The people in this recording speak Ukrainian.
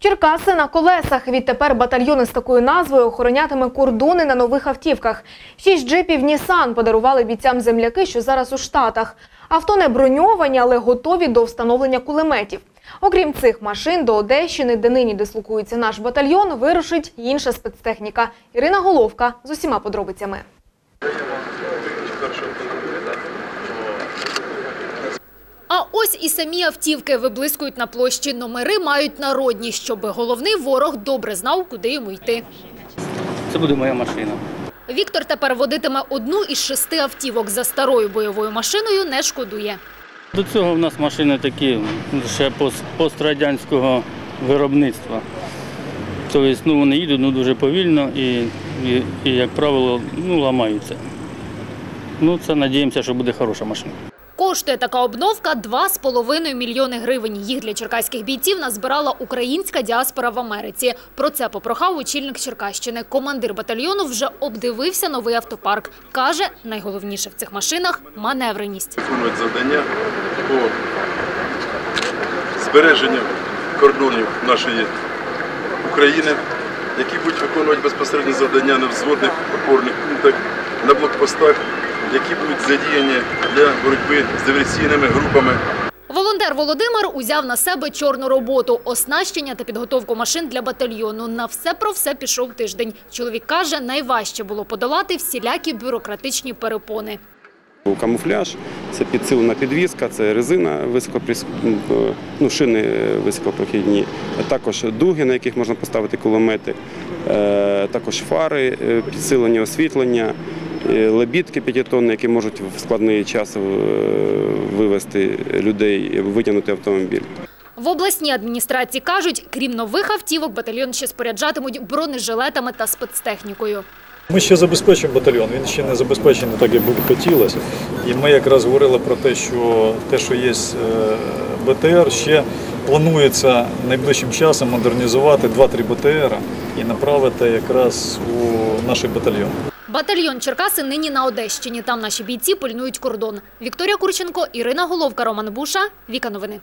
Черкаси на колесах. Відтепер батальйони з такою назвою охоронятиме кордони на нових автівках. Шість джипів Нісан подарували бійцям земляки, що зараз у Штатах. Авто не броньовані, але готові до встановлення кулеметів. Окрім цих машин, до Одещини, де нині дислокується наш батальйон, вирушить інша спецтехніка. Ірина Головка з усіма подробицями. Ось і самі автівки виблискують на площі. Номери мають народні, щоб головний ворог добре знав, куди йому йти. Це буде моя машина. Віктор тепер водитиме одну із шести автівок за старою бойовою машиною. Не шкодує. До цього в нас машини такі ще пострадянського виробництва. Тобто ну, вони їдуть ну, дуже повільно і, і, і, як правило, ну, ламаються. Ну, це надіємося, що буде хороша машина. Коштує така обновка 2,5 мільйони гривень. Їх для черкаських бійців назбирала українська діаспора в Америці. Про це попрохав очільник Черкащини. Командир батальйону вже обдивився новий автопарк. Каже, найголовніше в цих машинах – маневреність. завдання по збереженню кордонів нашої України, які будуть виконувати безпосередньо завдання на взводних опорних пунктах, на блокпостах, які будуть задіяні для боротьби з диверсійними групами. Волонтер Володимир узяв на себе чорну роботу – оснащення та підготовку машин для батальйону. На все про все пішов тиждень. Чоловік каже, найважче було подолати всілякі бюрократичні перепони. Камуфляж це підсилена підвізка, це резина високоприс... ну, шини високопрохідні, також дуги, на яких можна поставити кулемети, е, також фари, е, підсилені освітлення, е, лебідки п'ятитонні, які можуть в складний час е, вивезти людей, витягнути автомобіль. В обласній адміністрації кажуть, крім нових автівок, батальйон ще споряджатимуть бронежилетами та спецтехнікою. Ми ще забезпечимо батальйон. Він ще не забезпечений так, як би хотілося. І ми якраз говорили про те, що те, що є е, БТР, ще планується найближчим часом модернізувати 2-3 БТР і направити якраз у наш батальйон. Батальйон Черкаси нині на Одещині. Там наші бійці пильнують кордон. Вікторія Курченко, Ірина Головка, Роман Буша. Віка новини.